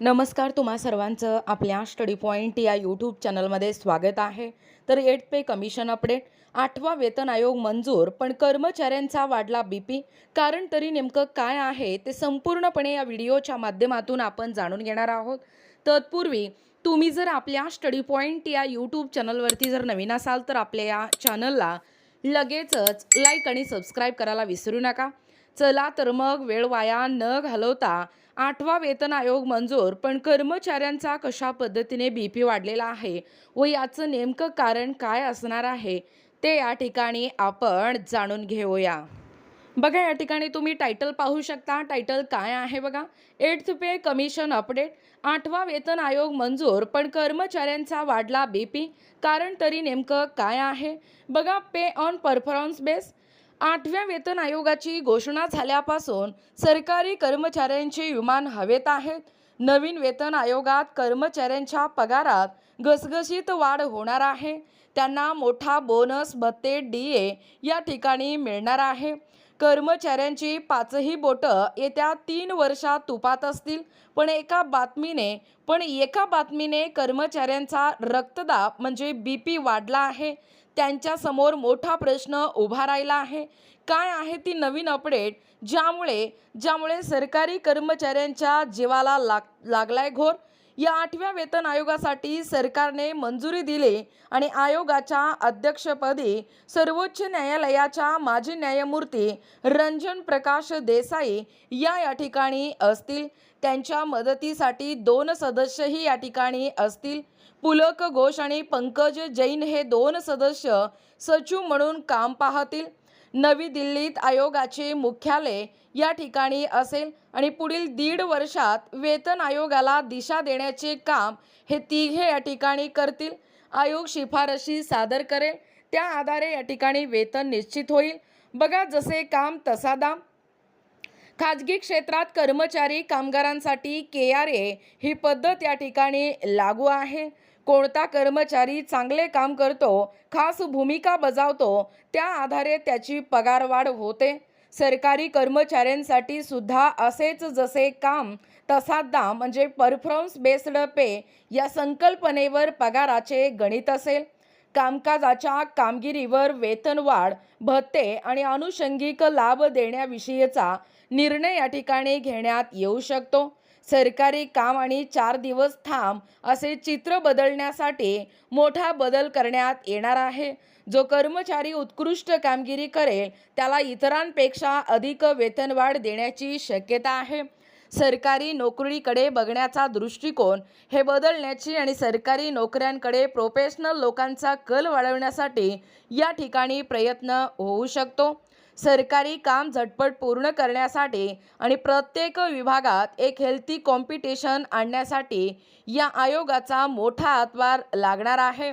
नमस्कार तुम्हा सर्वांचं आपल्या स्टडी पॉईंट या यूट्यूब चॅनलमध्ये स्वागत आहे. तर एट पे कमिशन अपडेट. आठवा वेतन आयोग मंजूर पण कर्मचाऱ्यांचा वाढला बी पी कारण तरी नेमकं काय आहे ते संपूर्णपणे या व्हिडिओच्या माध्यमातून आपण जाणून घेणार आहोत. तत्पूर्वी तुम्ही जर आपल्या स्टडी पॉईंट या यूट्यूब चॅनलवरती जर नवीन असाल तर आपल्या या चॅनलला लगेचच लाईक आणि सबस्क्राईब करायला विसरू नका. चला तर मग वेळ वाया न घालवता आठवा वेतन आयोग मंजूर पण कर्मचाऱ्यांचा कशा पद्धतीने बी पी वाढलेला आहे व याचं नेमकं कारण काय असणार आहे ते या ठिकाणी आपण जाणून घेऊया. बघा या ठिकाणी तुम्ही टायटल पाहू शकता. टायटल काय आहे बघा? एट्थ पे कमिशन अपडेट आठवा वेतन आयोग मंजूर पण कर्मचाऱ्यांचा वाढला बी पी कारण तरी नेमकं काय आहे? बघा पे ऑन परफॉर्मन्स बेस आठव्या वेतन आयोगाची घोषणा झाल्यापासून सरकारी कर्मचाऱ्यांचे विमान हवेत आहेत. नवीन वेतन आयोगात कर्मचाऱ्यांच्या पगारात घसघशीत वाढ होणार आहे. त्यांना मोठा बोनस भत्ते डी ए या ठिकाणी मिळणार आहे. कर्मचाऱ्यांची पाचही बोटं येत्या तीन वर्षात तुपात असतील. पण एका बातमीने पण एका बातमीने कर्मचाऱ्यांचा रक्तदाब म्हणजे बी पी वाढला आहे. त्यांच्यासमोर मोठा प्रश्न उभा राहिला आहे. काय आहे ती नवीन अपडेट ज्यामुळे ज्यामुळे सरकारी कर्मचाऱ्यांच्या जीवाला लाग लागलाय घोर. या आठव्या वेतन आयोगासाठी सरकारने मंजुरी दिली आणि आयोगाच्या अध्यक्षपदी सर्वोच्च न्यायालयाच्या माजी न्यायमूर्ती रंजन प्रकाश देसाई या या ठिकाणी असतील. त्यांच्या मदतीसाठी दोन सदस्यही या ठिकाणी असतील. पुलक घोष आणि पंकज जैन हे दोन सदस्य सचिव म्हणून काम पाहतील. नवी दिल्लीत आयोगाचे मुख्यालय या ठिकाणी असेल आणि पुढील दीड वर्षात वेतन आयोगाला दिशा देण्याचे काम हे तिघे या ठिकाणी करतील. आयोग शिफारशी सादर करेल. त्या आधारे या ठिकाणी वेतन निश्चित होईल. बघा जसे काम तसा दाम. खाजगी क्षेत्रात कर्मचारी कामगारांसाठी के आर ए ही पद्धत या ठिकाणी लागू आहे. कोणता कर्मचारी चांगले काम करतो खास भूमिका बजावतो त्या आधारे त्याची पगारवाढ होते. सरकारी कर्मचाऱ्यांसाठी सुद्धा असेच जसे काम तसा दाम म्हणजे परफॉर्मन्स बेस्ड पे या संकल्पनेवर पगाराचे गणित असेल. कामकाजाच्या कामगिरीवर वेतनवाढ भत्ते आणि अनुषंगिक लाभ देण्याविषयीचा निर्णय या ठिकाणी घेण्यात येऊ शकतो. सरकारी काम आणि चार दिवस थांब असे चित्र बदलण्यासाठी मोठा बदल करण्यात येणार आहे. जो कर्मचारी उत्कृष्ट कामगिरी करेल त्याला इतरांपेक्षा अधिक वेतनवाढ देण्याची शक्यता आहे. सरकारी नोकरीकडे बघण्याचा दृष्टिकोन हे बदलण्याची आणि सरकारी नोकऱ्यांकडे प्रोफेशनल लोकांचा कल वाढवण्यासाठी या ठिकाणी प्रयत्न होऊ शकतो. सरकारी काम झटपट पूर्ण करण्यासाठी आणि प्रत्येक विभागात एक हेल्थी कॉम्पिटिशन आणण्यासाठी या आयोगाचा मोठा हातभार लागणार आहे.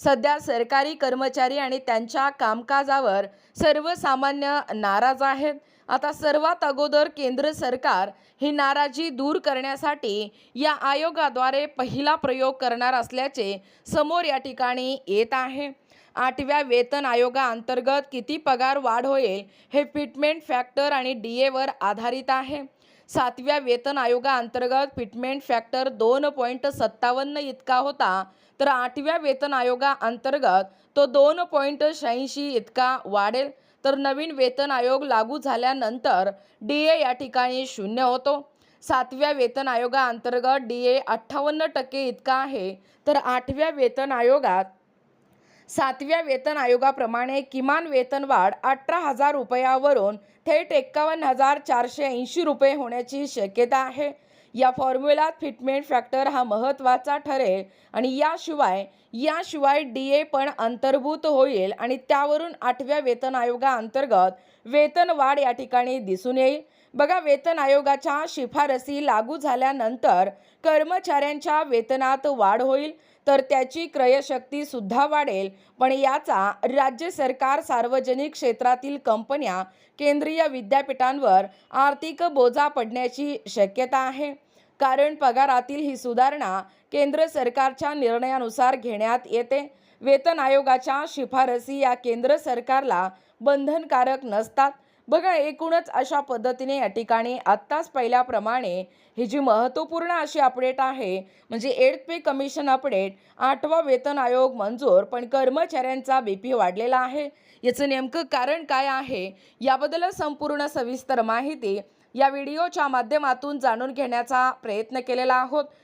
सध्या सरकारी कर्मचारी आणि त्यांच्या कामकाजावर सर्वसामान्य नाराज आहेत. आता सर्वात अगोदर केंद्र सरकार ही नाराजी दूर करण्यासाठी या आयोगाद्वारे पहिला प्रयोग करणार असल्याचे समोर या ठिकाणी येत आहे. आठव्या वेतन आयोगाअंतर्गत किती पगार वाढ होईल हे फिटमेंट फॅक्टर आणि डी एवर आधारित आहे. सातव्या वेतन आयोगाअंतर्गत फिटमेंट फॅक्टर दोन पॉईंट सत्तावन्न इतका होता तर आठव्या वेतन आयोगाअंतर्गत तो दोन पॉईंट शहाऐंशी इतका वाढेल तर नवीन वेतन आयोग लागू झाल्यानंतर डी ए या ठिकाणी शून्य होतो. सातव्या वेतन आयोगाअंतर्गत डी ए अठ्ठावन्न टक्के इतका आहे तर आठव्या वेतन आयोगात सातव्या वेतन आयोगाप्रमाणे किमान वेतनवाढ अठरा हजार रुपयावरून थेट एक्कावन्न हजार चारशे ऐंशी रुपये होण्याची शक्यता आहे. या फॉर्म्युलात फिटमेंट फॅक्टर हा महत्त्वाचा ठरेल आणि याशिवाय याशिवाय डी ए पण अंतर्भूत होईल आणि त्यावरून आठव्या वेतन आयोगाअंतर्गत वेतनवाढ या ठिकाणी दिसून येईल. बघा वेतन आयोगाच्या शिफारसी लागू झाल्यानंतर कर्मचाऱ्यांच्या वेतनात वाढ होईल. तर त्याची क्रयशक्ती सुद्धा वाढेल. पण याचा राज्य सरकार सार्वजनिक क्षेत्रातील कंपन्या केंद्रीय विद्यापीठांवर आर्थिक बोजा पडण्याची शक्यता आहे. कारण पगारातील ही सुधारणा केंद्र सरकारच्या निर्णयानुसार घेण्यात येते. वेतन आयोगाच्या शिफारसी या केंद्र सरकारला बंधनकारक नसतात. बघा एकूणच अशा पद्धतीने या ठिकाणी आत्ताच पहिल्याप्रमाणे ही जी महत्त्वपूर्ण अशी अपडेट आहे म्हणजे एडथ पे कमिशन अपडेट आठवा वेतन आयोग मंजूर पण कर्मचाऱ्यांचा बी पी वाढलेला आहे. याचं नेमकं कारण काय आहे याबद्दल संपूर्ण सविस्तर माहिती या व्हिडिओच्या माध्यमातून जाणून घेण्याचा प्रयत्न केलेला आहोत.